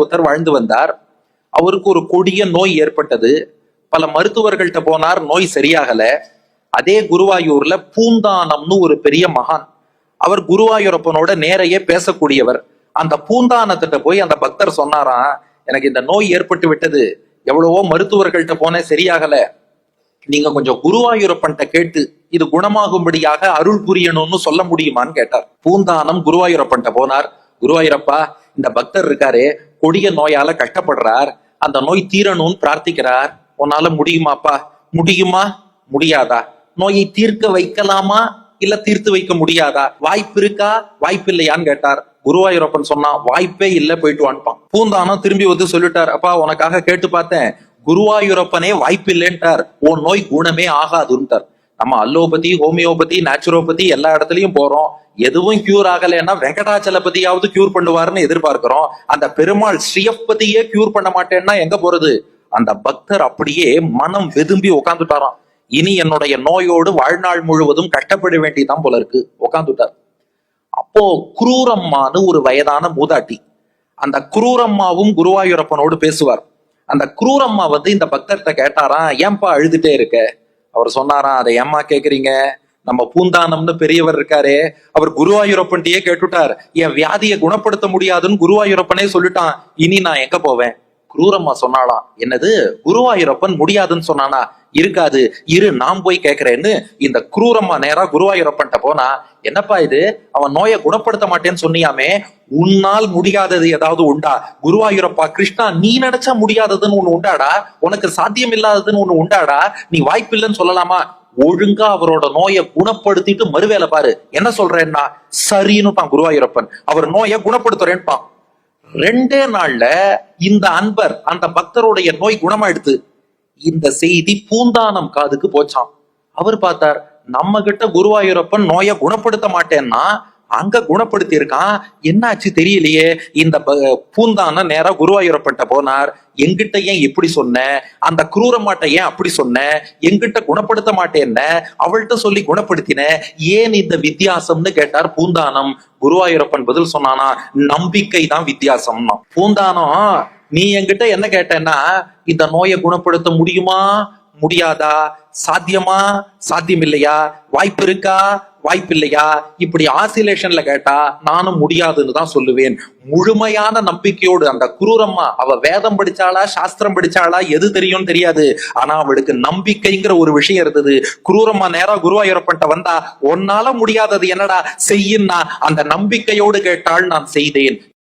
ஒருத்தர் வாழ்ந்து வந்தார். அவருக்கு ஒரு கொடிய நோய் ஏற்பட்டது. பல மருத்துவர்கள்ட்ட போனார் நோய் சரியாகல. அதே குருவாயூர்ல பூந்தானம்னு ஒரு பெரிய மகான். அவர் குருவாயூரப்பனோட நேரையே பேசக்கூடியவர். அந்த பூந்தானத்திட்ட போய் அந்த பக்தர் சொன்னாராம் எனக்கு இந்த நோய் ஏற்பட்டு விட்டது. எவ்வளவோ மருத்துவர்கள்ட்ட போனேன் சரியாகல. நீங்க கொஞ்சம் குருவாயூரப்பன்ட்ட கேட்டு இது குணமாகும்படியாக அருள் புரியணும்னு சொல்ல முடியுமான்னு கேட்டார். பூந்தானம் குருவாயூரப்பன்ட்ட போனார். குருவாயூரப்பா இந்த பக்தர் இருக்காரு கொடிய நோயால கஷ்டப்படுறார் அந்த நோய் தீரணும்னு பிரார்த்திக்கிறார். உன்னால முடியுமாப்பா? முடியுமா? முடியாதா? நோயை தீர்க்க வைக்கலாமா? இல்ல தீர்த்து வைக்க முடியாதா? வாய்ப்பு இருக்கா? வாய்ப்பு இல்லையான்னு கேட்டார். குருவாயூரப்பன் சொன்னா வாய்ப்பே இல்ல போயிட்டு வான்ப்பான் பூந்தானம் திரும்பி வந்து சொல்லிட்டார். அப்பா உனக்காக கேட்டு பார்த்தேன். குருவாயூரப்பனே வாய்ப்பு இல்லைன்ட்டார். உன் நோய் குணமே ஆகாதுன்ட்டார். நம்ம அல்லோபதி ஹோமியோபதி நேச்சுரோபதி எல்லா இடத்துலயும் போறோம். எதுவும் கியூர் ஆகலைன்னா வெங்கடாச்சலபதியாவது கியூர் பண்ணுவாருன்னு எதிர்பார்க்கிறோம். அந்த பெருமாள் ஸ்ரீயப்பதியே கியூர் பண்ண மாட்டேன்னா எங்க போறது? அந்த பக்தர் அப்படியே மனம் வெதும்பி உட்காந்துட்டாராம் இனி என்னுடைய நோயோடு வாழ்நாள் முழுவதும் கஷ்டப்பட வேண்டியதான் போல இருக்கு. உட்காந்துட்டார் அப்போ குரூரம்மான்னு ஒரு வயதான மூதாட்டி அந்த குரூரம்மாவும் குருவாயூரப்பனோடு பேசுவார். அந்த குரூரம்மா வந்து இந்த பக்தர்கிட்ட கேட்டாராம் ஏன்பா அழுதுட்டே இருக்க? அவர் சொன்னாராம் அதை ஏமா கேக்குறீங்க? நம்ம பூந்தானம்னு பெரியவர் இருக்காரு அவர் குருவாயூரப்பன்ட்டயே கேட்டுட்டார். என் வியாதியை குணப்படுத்த முடியாதுன்னு குருவாயூரப்பனே சொல்லிட்டான். இனி நான் எங்க போவேன்? குரூரம்மா சொன்னாலாம் என்னது குருவாயூரப்பன் முடியாதுன்னு சொன்னானா? இருக்காது. இரு நான் போய் கேட்கிறேன்னு இந்த குரூரம்மா நேரா குருவாயூரப்பன்ட்ட போனா என்னப்பா இது? அவன் நோயை குணப்படுத்த மாட்டேன்னு சொன்னியாமே உன்னால் முடியாதது ஏதாவது உண்டா? குருவாயூரப்பா கிருஷ்ணா நீ நினைச்சா முடியாததுன்னு ஒண்ணு உண்டாடா? உனக்கு சாத்தியம் இல்லாததுன்னு ஒண்ணு உண்டாடா? நீ வாய்ப்பில்லைன்னு சொல்லலாமா? ஒழுங்கா அவரோட நோயை குணப்படுத்திட்டு மறுவேலை பாரு. என்ன சொல்றேன்னா சரின்னுட்டான் குருவாயூரப்பன். அவர் நோயை குணப்படுத்துறேன்பான். ரெண்டே நாள்ல இந்த அன்பர் அந்த பக்தருடைய நோய் குணமாயிடுது. இந்த செய்தி பூந்தானம் காதுக்கு போச்சாம். அவர் பார்த்தார் நம்ம கிட்ட குருவாயூரப்பன் நோயை குணப்படுத்த மாட்டேன்னா அங்க குணப்படுத்தி இருக்கான் என்னாச்சு தெரியலையே. இந்த ப- பூந்தான நேரா குருவாயூரப்பன்ட்ட போனார். எங்கிட்ட ஏன் இப்படி சொன்ன? அந்த குரூரமாட்ட ஏன் அப்படி சொன்ன? எங்கிட்ட குணப்படுத்த மாட்டேன்ன? அவள்கிட்ட சொல்லி குணப்படுத்தின? ஏன் இந்த வித்தியாசம்னு கேட்டார் பூந்தானம். குருவாயூரப்பன் பதில் சொன்னானா நம்பிக்கை தான் வித்தியாசம்னா. பூந்தானம் நீ என்கிட்ட என்ன கேட்டேன்னா இந்த நோயை குணப்படுத்த முடியுமா முடியாதா சாத்தியமா சாத்தியம் இல்லையா வாய்ப்பு இருக்கா வாய்ப்பு இல்லையா இப்படி ஆசிலேஷன்ல கேட்டா நானும் முடியாதுன்னு தான் சொல்லுவேன். முழுமையான நம்பிக்கையோடு அந்த குரூரம்மா அவ வேதம் படிச்சாளா சாஸ்திரம் படிச்சாளா எது தெரியும் தெரியாது. ஆனா அவளுக்கு நம்பிக்கைங்கிற ஒரு விஷயம் இருந்தது. குரூரம்மா நேரா குருவாயூரப்பன்ட்ட வந்தா உன்னால முடியாதது என்னடா? செய்யின்னா. அந்த நம்பிக்கையோடு கேட்டால் நான் செய்தேன்.